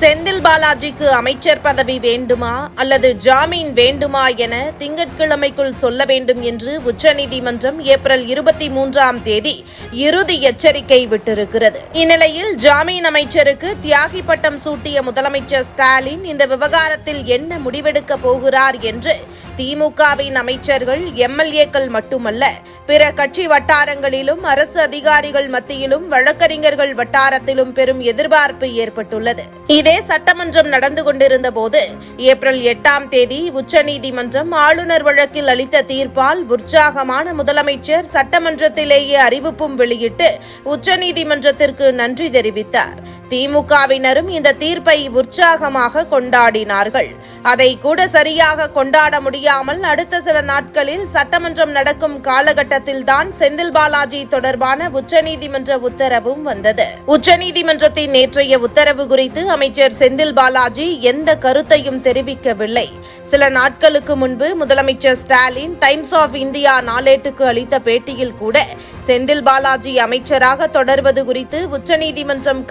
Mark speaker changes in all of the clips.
Speaker 1: செந்தில் பாலாஜிக்கு அமைச்சர் பதவி வேண்டுமா அல்லது ஜாமீன் வேண்டுமா என திங்கட்கிழமைக்குள் சொல்ல வேண்டும் என்று உச்சநீதிமன்றம் ஏப்ரல் இருபத்தி மூன்றாம் தேதி இறுதி எச்சரிக்கை விட்டிருக்கிறது. இந்நிலையில் ஜாமீன் அமைச்சருக்கு தியாகி பட்டம் சூட்டிய முதலமைச்சர் ஸ்டாலின் இந்த விவகாரத்தில் என்ன முடிவெடுக்க போகிறார் என்று திமுகவின் அமைச்சர்கள் எம்எல்ஏக்கள் மட்டுமல்ல பிற கட்சி வட்டாரங்களிலும் அரசு அதிகாரிகள் மத்தியிலும் வழக்கறிஞர்கள் வட்டாரத்திலும் பெரும் எதிர்பார்ப்பு ஏற்பட்டுள்ளது. இதே சட்டமன்றம் நடந்து கொண்டிருந்த போது ஏப்ரல் எட்டாம் தேதி உச்சநீதிமன்றம் ஆளுநர் வழக்கில் அளித்த தீர்ப்பால் உற்சாகமான முதலமைச்சர் சட்டமன்றத்திலேயே அறிவிப்பும் வெளியிட்டு உச்சநீதிமன்றத்திற்கு நன்றி தெரிவித்தார். திமுகவினரும் இந்த தீர்ப்பை உற்சாகமாக கொண்டாடினார்கள். அதை கூட சரியாக கொண்டாட முடியாமல் அடுத்த சில நாட்களில் சட்டமன்றம் நடக்கும் காலகட்டத்தில் தான் செந்தில் பாலாஜி தொடர்பான உச்சநீதிமன்ற உத்தரவும் வந்தது. உச்சநீதிமன்றத்தின் நேற்றைய உத்தரவு குறித்து அமைச்சர் செந்தில் பாலாஜி எந்த கருத்தையும் தெரிவிக்கவில்லை. சில நாட்களுக்கு முன்பு முதலமைச்சர் ஸ்டாலின் டைம்ஸ் ஆஃப் இந்தியா நாளேட்டுக்கு அளித்த பேட்டியில் கூட செந்தில் பாலாஜி அமைச்சராக தொடர்வது குறித்து உச்சநீதிமன்றம்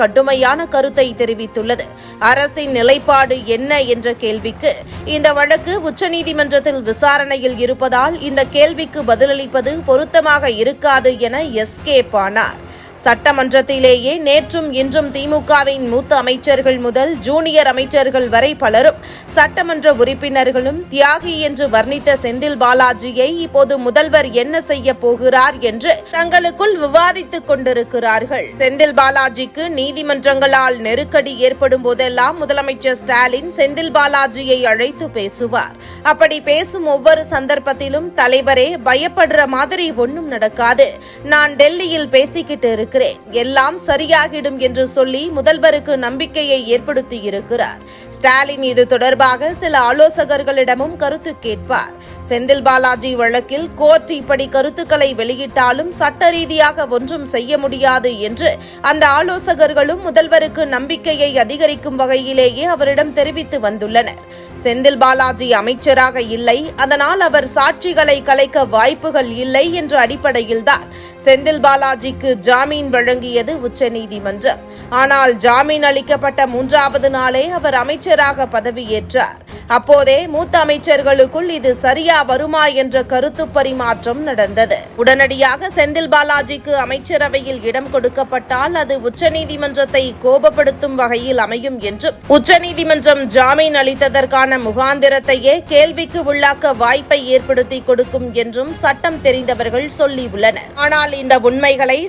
Speaker 1: கடுமையான கருத்தை தெரிவித்துள்ளது. அரசின் நிலைப்பாடு என்ன என்ற கேள்விக்கு இந்த வழக்கு உச்சநீதிமன்றத்தில் விசாரணையில் இருப்பதால் இந்த கேள்விக்கு பதிலளிப்பது பொருத்தமாக இருக்காது என எஸ்கேப் ஆனார் சட்டமன்றத்திலேயே நேற்றும் இன்றும் திமுகவின் மூத்த அமைச்சர்கள் முதல் ஜூனியர் அமைச்சர்கள் வரை பலரும் சட்டமன்ற உறுப்பினர்களும் தியாகி என்று வர்ணித்த செந்தில் பாலாஜியை இப்போது முதல்வர் என்ன செய்ய போகிறார் என்று தங்களுக்குள் விவாதித்துக் கொண்டிருக்கிறார்கள். செந்தில் பாலாஜிக்கு நீதிமன்றங்களால் நெருக்கடி ஏற்படும் போதெல்லாம் முதலமைச்சர் ஸ்டாலின் செந்தில் பாலாஜியை அழைத்து பேசுவார். அப்படி பேசும் ஒவ்வொரு சந்தர்ப்பத்திலும் தலைவரே பயப்படுற மாதிரி ஒன்றும் நடக்காது. நான் டெல்லியில் பேசிக்கிட்டு இருக்கிறேன் எல்லாம் சரியாகிடும் என்று சொல்லி முதல்வருக்கு நம்பிக்கையை ஏற்படுத்தி இருக்கிறார் ஸ்டாலின் இது தொடர்பாக சில ஆலோசகர்களிடமும் கருத்து கேட்பார். செந்தில் பாலாஜி வழக்கில் கோர்ட் இப்படி கருத்துக்களை வெளியிட்டாலும் சட்ட ரீதியாக ஒன்றும் செய்ய முடியாது என்று அந்த ஆலோசகர்களும் முதல்வருக்கு நம்பிக்கையை அதிகரிக்கும் வகையிலேயே அவரிடம் தெரிவித்து வந்துள்ளனர். செந்தில் பாலாஜி அமைச்சராக இல்லை. அதனால் அவர் சாட்சிகளை கலைக்க வாய்ப்புகள் இல்லை என்ற அடிப்படையில்தான் செந்தில் பாலாஜிக்கு ஜாமீன் வழங்கியது உச்சநீதிமன்றம். ஆனால் ஜாமீன் அளிக்கப்பட்ட மூன்றாவது நாளே அவர் அமைச்சராக பதவியேற்றார். அப்போதே மூத்த அமைச்சர்களுக்குள் இது சரியா வருமா என்ற கருத்து பரிமாற்றம் நடந்தது. உடனடியாக செந்தில் பாலாஜிக்கு அமைச்சரவையில் இடம் கொடுக்கப்பட்டால் அது உச்சநீதிமன்றத்தை கோபப்படுத்தும் வகையில் அமையும் என்றும் உச்சநீதிமன்றம் ஜாமீன் அளித்ததற்கான முகாந்திரத்தையே கேள்விக்கு உள்ளாக்க வாய்ப்பை ஏற்படுத்தி கொடுக்கும் என்றும் சட்டம் தெரிந்தவர்கள் சொல்லியுள்ளனர். ஆனால் இந்த உண்மைகளை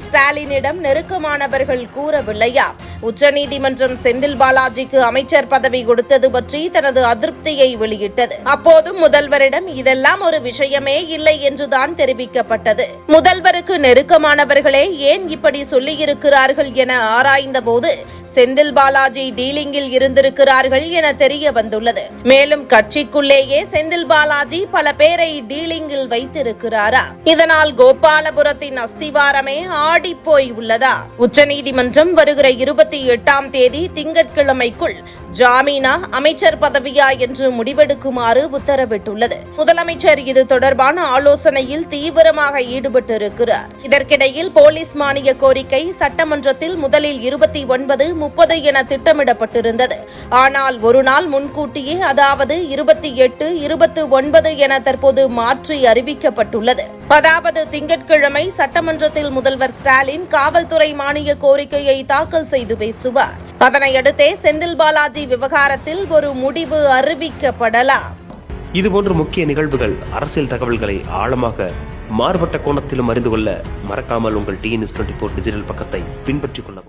Speaker 1: ஸ்டாலினிடம் நெருக்கமானவர்கள் கூறவில்லையா? உச்சநீதிமன்றம் செந்தில் பாலாஜிக்கு அமைச்சர் பதவி கொடுத்தது பற்றி தனது அதிருப்தியை வெளியிட்டது. அப்போதும் முதல்வரிடம் இதெல்லாம் ஒரு விஷயமே இல்லை என்றுதான் தெரிவிக்கப்பட்டது. முதல்வருக்கு நெருக்கமானவர்களே ஏன் இப்படி சொல்லியிருக்கிறார்கள் என ஆராய்ந்தபோது செந்தில் பாலாஜி டீலிங்கில் இருந்திருக்கிறார்கள் என தெரிய வந்துள்ளது மேலும் கட்சிக்குள்ளேயே செந்தில் பாலாஜி பல பேரை டீலிங்கில் வைத்திருக்கிறாரா? இதனால் கோபாலபுரத்தின் அஸ்திவாரமே ஆடிப்போய் உள்ளதா உச்சநீதிமன்றம் வருகிற இருபத்தி எட்டாம் தேதி திங்கட்கிழமைக்குள் ஜாமீனா அமைச்சர் பதவியா என்று முடிவெடுக்குமாறு உத்தரவிட்டுள்ளது. முதலமைச்சர் இது தொடர்பான ஆலோசனையில் தீவிரமாக ஈடுபட்டிருக்கிறார். இதற்கிடையில் போலீஸ் மானிய கோரிக்கை சட்டமன்றத்தில் முதலில் இருபத்தி ஒன்பது முப்பது என திட்டமிடப்பட்டிருந்தது. ஆனால் ஒரு நாள் முன்கூட்டியே அதாவது இருபத்தி எட்டு இருபத்தி ஒன்பது என தற்போது மாற்றி அறிவிக்கப்பட்டுள்ளது. அதாவது திங்கட்கிழமை சட்டமன்றத்தில் முதல்வர் ஸ்டாலின் காவல்துறை மானிய கோரிக்கையை தாக்கல் செய்து பேசுவார். அதனையடுத்தே செந்தில் பாலாஜி விவகாரத்தில் ஒரு முடிவு அறிவிக்கப்படலாம்.
Speaker 2: இதுபோன்ற முக்கிய நிகழ்வுகள் அரசியல் தகவல்களை ஆழமாக மாறுபட்ட கோணத்திலும் அறிந்து கொள்ள மறக்காமல் உங்கள் டிஎன்எஸ் டுவெண்ட்டி ஃபோர் டிஜிட்டல் பக்கத்தை பின்பற்றிக் கொள்ளவும்.